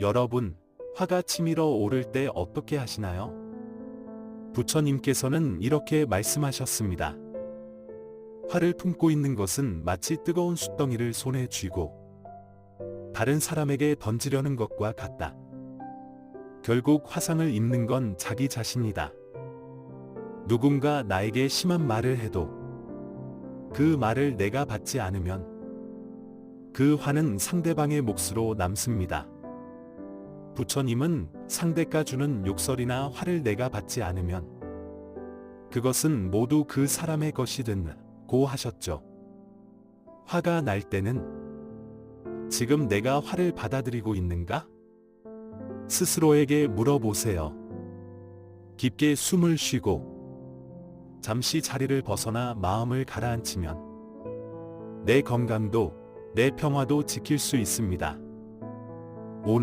여러분, 화가 치밀어 오를 때 어떻게 하시나요? 부처님께서는 이렇게 말씀하셨습니다. 화를 품고 있는 것은 마치 뜨거운 숯덩이를 손에 쥐고 다른 사람에게 던지려는 것과 같다. 결국 화상을 입는 건 자기 자신이다. 누군가 나에게 심한 말을 해도 그 말을 내가 받지 않으면 그 화는 상대방의 몫으로 남습니다. 부처님은 상대가 주는 욕설이나 화를 내가 받지 않으면 그것은 모두 그 사람의 것이든 고 하셨죠. 화가 날 때는 지금 내가 화를 받아들이고 있는가? 스스로에게 물어보세요. 깊게 숨을 쉬고 잠시 자리를 벗어나 마음을 가라앉히면 내 건강도 내 평화도 지킬 수 있습니다.